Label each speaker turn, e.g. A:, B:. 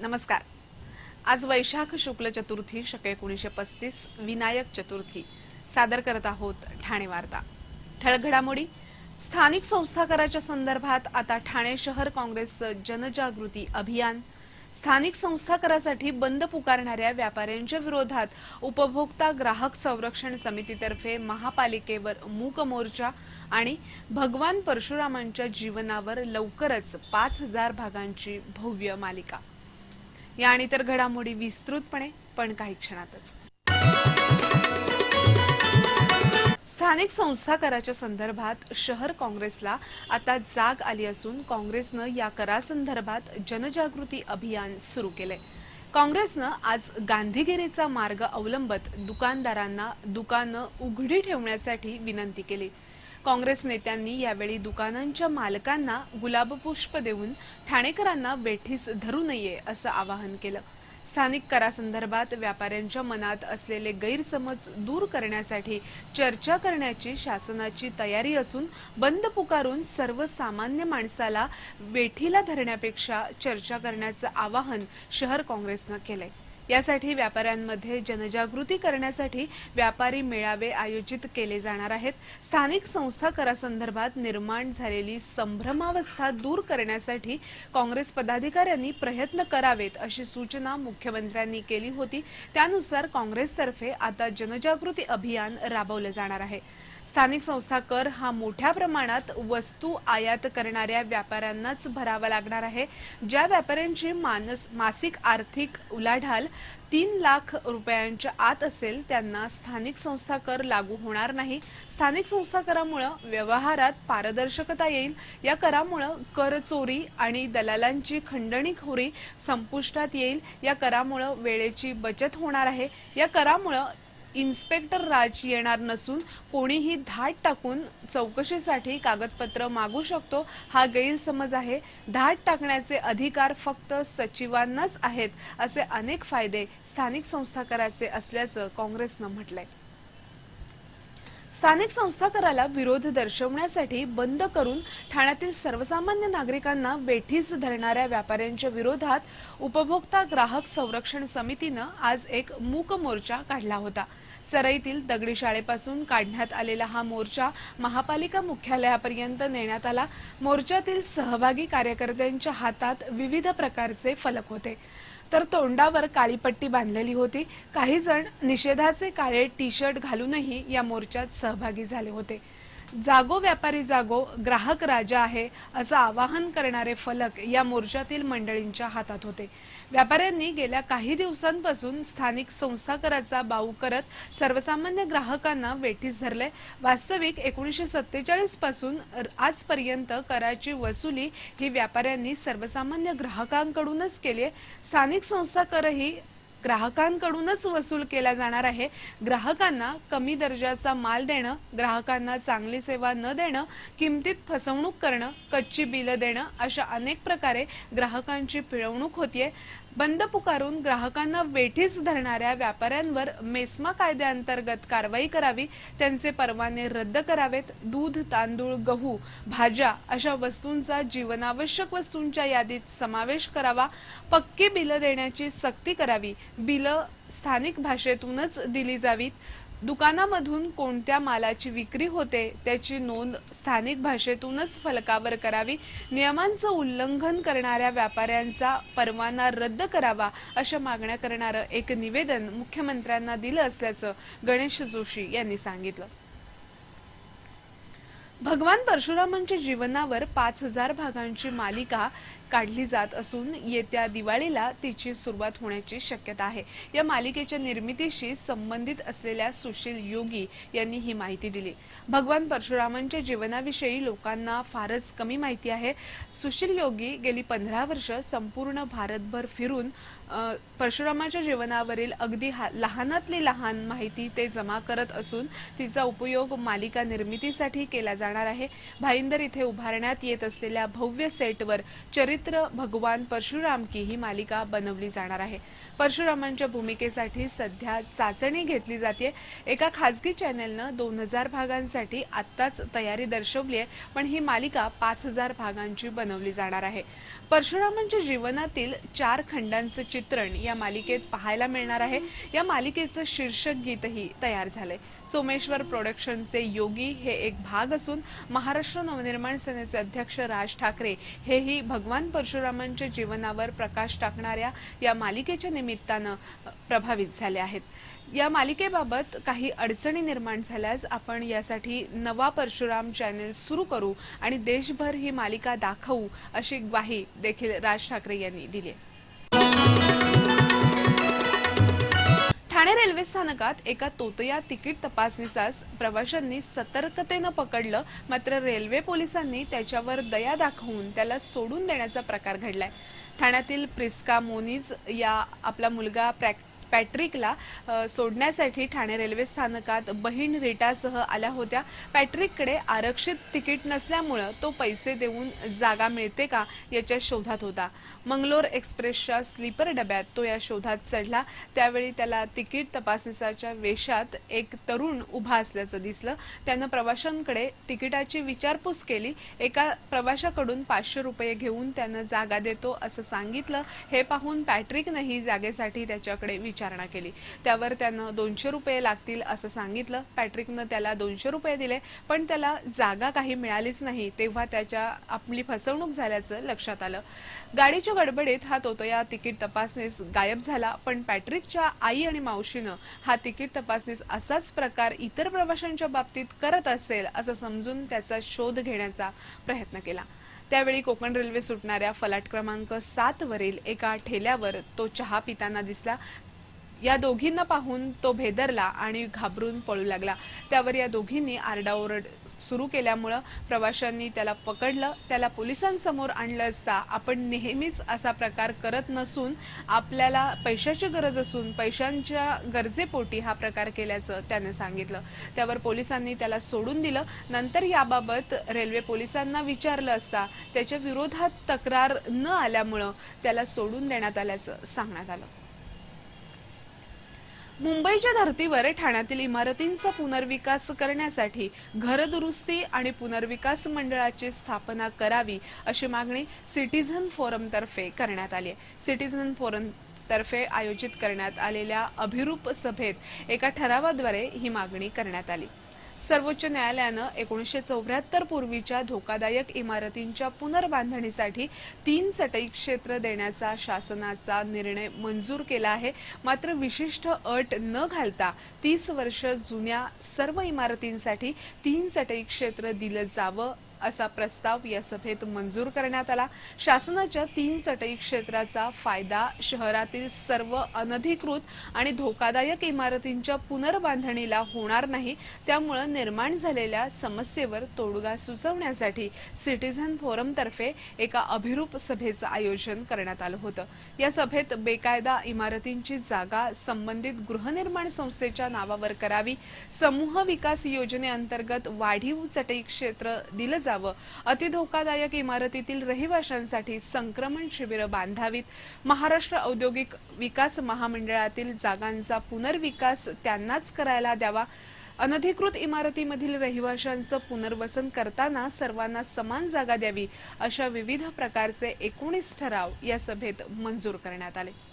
A: नमस्कार. आज वैशाख शुक्ल चतुर्थी शक एकोणीसशे पस्तीस विनायक चतुर्थी. सादर करत आहोत ठाणे वार्ता. ठळक घडामोडी स्थानिक संस्था कराच्या संदर्भात आता ठाणे शहर काँग्रेस जनजागृती अभियान स्थानिक संस्था करासाठी बंद पुकारणाऱ्या व्यापाऱ्यांच्या विरोधात उपभोक्ता ग्राहक संरक्षण समितीतर्फे महापालिकेवर मूक मोर्चा आणि भगवान परशुरामांच्या जीवनावर लवकरच पाच हजार भागांची भव्य मालिका. या आणि इतर घडामोडी विस्तृतपणे पण काही क्षणातच. स्थानिक संस्था कराच्या संदर्भात शहर काँग्रेसला आता जाग आली असून काँग्रेसनं या करासंदर्भात जनजागृती अभियान सुरू केले काँग्रेसनं आज गांधीगिरीचा मार्ग अवलंबत दुकानदारांना दुकानं उघडी ठेवण्यासाठी विनंती केली. काँग्रेस नेत्यांनी यावेळी दुकानांच्या मालकांना गुलाबपुष्प देऊन ठाणेकरांना वेठीस धरू नये असं आवाहन केलं. स्थानिक करासंदर्भात व्यापाऱ्यांच्या मनात असलेले गैरसमज दूर करण्यासाठी चर्चा करण्याची शासनाची तयारी असून बंद पुकारून सर्वसामान्य माणसाला वेठीला धरण्यापेक्षा चर्चा करण्याचं आवाहन शहर काँग्रेसनं केलंय. यासाठी व्यापाऱ्यांमध्ये जनजागृती करण्यासाठी व्यापारी मेळावे आयोजित केले जाणार आहेत. स्थानिक संस्था करासंदर्भात निर्माण झालेली संभ्रमावस्था दूर करण्यासाठी काँग्रेस पदाधिकाऱ्यांनी प्रयत्न करावेत अशी सूचना मुख्यमंत्र्यांनी केली होती. त्यानुसार काँग्रेसतर्फे आता जनजागृती अभियान राबवलं जाणार आहे. स्थानिक संस्था कर हा मोठ्या प्रमाणात वस्तू आयात करणाऱ्या व्यापाऱ्यांनाच भरावा लागणार आहे. ज्या व्यापाऱ्यांची मानस मासिक आर्थिक उलाढाल तीन लाख रुपयांच्या आत असेल त्यांना स्थानिक संस्था कर लागू होणार नाही. स्थानिक संस्था करामुळं व्यवहारात पारदर्शकता येईल. या करामुळं कर चोरी आणि दलालांची खंडणीखोरी संपुष्टात येईल. या करामुळं वेळेची बचत होणार आहे. या करामुळं इन्स्पेक्टर राज येणार नसून कोणीही धाट टाकून चौकशीसाठी कागदपत्र मागू शकतो हा गैरसमज आहे. धाट टाकण्याचे अधिकार फक्त सचिवांनाच आहेत असे अनेक फायदे स्थानिक संस्था करायचे असल्याचं काँग्रेसनं म्हटलंय. स्थानिक संस्था कराला विरोध दर्शवण्यासाठी बंद करून ठाण्यातील सर्वसामान्य नागरिकांना वेठीस धरणाऱ्या व्यापाऱ्यांच्या विरोधात उपभोक्ता ग्राहक संरक्षण समितीनं आज एक मूक मोर्चा काढला होता. सरईतील दगडी शाळेपासून काढण्यात आलेला हा मोर्चा महापालिका मुख्यालयापर्यंत नेण्यात आला. मोर्चातील सहभागी कार्यकर्त्यांच्या हातात विविध प्रकारचे फलक होते. तर तोंडावर काळी पट्टी बांधलेली होती. काही जण निषेधाचे काळे टी शर्ट घालूनही या मोर्चात सहभागी झाले होते. जागो व्यापारी जागो ग्राहक राजा आहे असं आवाहन करणारे फलक या मोर्चातील मंडळींच्या हातात होते. व्यापाऱ्यांनी गेल्या काही दिवसांपासून स्थानिक संस्था कराचा बाऊ करत सर्वसामान्य ग्राहकांना वेठीस धरले वास्तविक एकोणीसशे सत्तेचाळीसपासून आजपर्यंत कराची वसुली ही व्यापाऱ्यांनी सर्वसामान्य ग्राहकांकडूनच केली आहे. स्थानिक संस्था करही ग्राहकांकडूनच वसूल केला जाणार आहे. ग्राहकांना कमी दर्जाचा माल देणं ग्राहकांना चांगली सेवा न देणं किमतीत फसवणूक करणं कच्ची बिलं देणं अशा अनेक प्रकारे ग्राहकांची पिळवणूक होतीये. बंद पुकारून ग्राहकांना वेठीस धरणाऱ्या व्यापाऱ्यांवर मेस्मा कायद्याअंतर्गत कारवाई करावी त्यांचे परवाने रद्द करावेत दूध तांदूळ गहू भाज्या अशा वस्तूंचा जीवनावश्यक वस्तूंच्या यादीत समावेश करावा पक्की बिलं देण्याची सक्ती करावी बिलं स्थानिक भाषेतूनच दिली जावीत दुकानामधून कोणत्या मालाची विक्री होते त्याची नोंद स्थानिक भाषेतूनच फलकावर करावी नियमांचं उल्लंघन करणाऱ्या व्यापाऱ्यांचा परवाना रद्द करावा अशा मागण्या करणारं एक निवेदन मुख्यमंत्र्यांना दिलं असल्याचं गणेश जोशी यांनी सांगितलं. भगवान परशुरामांच्या जीवनावर पाच हजार भागांची मालिका काढली जात असून येत्या दिवाळीला तिची सुरुवात होण्याची शक्यता आहे. या मालिकेच्या निर्मितीशी संबंधित असलेल्या सुशील योगी यांनी ही माहिती दिली. भगवान परशुरामांच्या जीवनाविषयी लोकांना फारच कमी माहिती आहे. सुशील योगी गेली पंधरा वर्ष संपूर्ण भारतभर फिरून परशुरामाच्या जीवनावरील अगदी हा- लहानातली लहान माहिती ते जमा करत असून तिचा उपयोग मालिका निर्मितीसाठी केला जाणार आहे. भाईंदर इथे उभारण्यात येत असलेल्या भव्य सेटवर चरित्र पवित्र भगवान परशुराम की ही मालिका बनवली जाणार आहे. परशुरामांच्या भूमिकेसाठी सध्या चाचणी घेतली जाते एका खासगी चॅनेलनं दोन हजार भागांसाठी आत्ताच तयारी दर्शवली आहे पण ही मालिका पाच हजार भागांची बनवली जाणार आहे. परशुरामांच्या जीवनातील चार खंडांचं चित्रण या मालिकेत पाहायला मिळणार आहे. या मालिकेचं शीर्षक गीतही तयार झालंय. सोमेश्वर प्रोडक्शनचे योगी हे एक भाग असून महाराष्ट्र नवनिर्माण सेनेचे अध्यक्ष राज ठाकरे हेही भगवान परशुरामांच्या जीवनावर प्रकाश टाकणाऱ्या या मालिकेच्या निमित्तानं प्रभावित झाले आहेत या मालिकेबाबत काही अडचणी निर्माण झाल्यास आपण यासाठी नवा परशुराम चॅनेल सुरू करू आणि देशभर ही मालिका दाखवू अशी ग्वाही देखील राज ठाकरे यांनी दिली आहे. ठाणे रेल्वे स्थानकात एका तोतया तिकीट तपासणीसास प्रवाशांनी सतर्कतेनं पकडलं मात्र रेल्वे पोलिसांनी त्याच्यावर दया दाखवून त्याला सोडून देण्याचा प्रकार घडलाय. ठाण्यातील प्रिस्का मोनीज या आपला मुलगा प्रॅक्ट पॅट्रिकला सोडण्यासाठी ठाणे रेल्वे स्थानकात बहीण रिटासह आल्या होत्या. पॅट्रिककडे आरक्षित तिकीट नसल्यामुळं तो पैसे देऊन जागा मिळते का याच्या शोधात होता. मंगलोर एक्सप्रेसच्या स्लीपर डब्यात तो या शोधात चढला. त्यावेळी त्याला तिकीट तपासणीसाच्या वेशात एक तरुण उभा असल्याचं दिसलं. त्यानं प्रवाशांकडे तिकिटाची विचारपूस केली. एका प्रवाशाकडून पाचशे रुपये घेऊन त्यानं जागा देतो असं सांगितलं. हे पाहून पॅट्रिकनंही जागेसाठी त्याच्याकडे विचार विचारणा केली. त्यावर त्यानं दोनशे रुपये लागतील असं सांगितलं. पॅट्रिकनं त्याला दोनशे रुपये दिले पण त्याला जागा काही मिळालीच नाही तेव्हा त्याच्या आपली फसवणूक झाल्याचं लक्षात आलं. गाडीच्या गडबडीत हा तोतया तिकीट तपासणीस गायब झाला पण पॅट्रिकच्या आई आणि मावशीनं हा तिकीट तपासणीस असाच प्रकार इतर प्रवाशांच्या बाबतीत करत असेल असं समजून त्याचा शोध घेण्याचा प्रयत्न केला. त्यावेळी कोकण रेल्वे सुटणाऱ्या फलाट क्रमांक सात वरील एका ठेल्यावर तो चहा पिताना दिसला. या दोघींना पाहून तो भेदरला आणि घाबरून पळू लागला. त्यावर या दोघींनी आरडाओरड सुरू केल्यामुळं प्रवाशांनी त्याला पकडलं त्याला पोलिसांसमोर आणलं असता आपण नेहमीच असा प्रकार करत नसून आपल्याला पैशाची गरज असून पैशांच्या गरजेपोटी हा प्रकार केल्याचं त्याने सांगितलं. त्यावर पोलिसांनी त्याला सोडून दिलं. नंतर याबाबत रेल्वे पोलिसांना विचारलं असता त्याच्या विरोधात तक्रार न आल्यामुळं त्याला सोडून देण्यात आल्याचं सांगण्यात आलं. मुंबईच्या धर्तीवर ठाण्यातील इमारतींचा पुनर्विकास करण्यासाठी घरदुरुस्ती आणि पुनर्विकास मंडळाची स्थापना करावी अशी मागणी सिटीझन फोरमतर्फे करण्यात आली आहे. सिटीझन फोरम तर्फे आयोजित करण्यात आलेल्या अभिरूप सभेत एका ठरावाद्वारे ही मागणी करण्यात आली. सर्वोच्च न्यायालयानं एकोणीसशे चौऱ्याहत्तर पूर्वीच्या धोकादायक इमारतींच्या पुनर्बांधणीसाठी तीन चटई क्षेत्र देण्याचा शासनाचा निर्णय मंजूर केला आहे. मात्र विशिष्ट अट न घालता तीस वर्ष जुन्या सर्व इमारतींसाठी तीन चटई क्षेत्र दिलं जावं असा प्रस्ताव या सभेत मंजूर करण्यात आला. शासनाच्या तीन चटई क्षेत्राचा फायदा शहरातील सर्व अनधिकृत आणि धोकादायक इमारतींच्या पुनर्बांधणीला होणार नाही त्यामुळे निर्माण झालेल्या समस्येवर तोडगा सुचवण्यासाठी सिटीझन फोरमतर्फे एका अभिरूप सभेचं आयोजन करण्यात आलं होतं. या सभेत बेकायदा इमारतींची जागा संबंधित गृहनिर्माण संस्थेच्या नावावर करावी समूह विकास योजनेअंतर्गत वाढीव चटई क्षेत्र दिलं जावं. अतिधोकादायक इमारतीतील रहिवाशांसाठी संक्रमण शिबिरं बांधावीत. महाराष्ट्र औद्योगिक विकास महामंडळातील जागांचा पुनर्विकास त्यांनाच करायला द्यावा. अनधिकृत इमारतीमधील रहिवाशांचं पुनर्वसन करताना सर्वांना समान जागा द्यावी अशा विविध प्रकारचे एकोणीस ठराव या सभेत मंजूर करण्यात आले.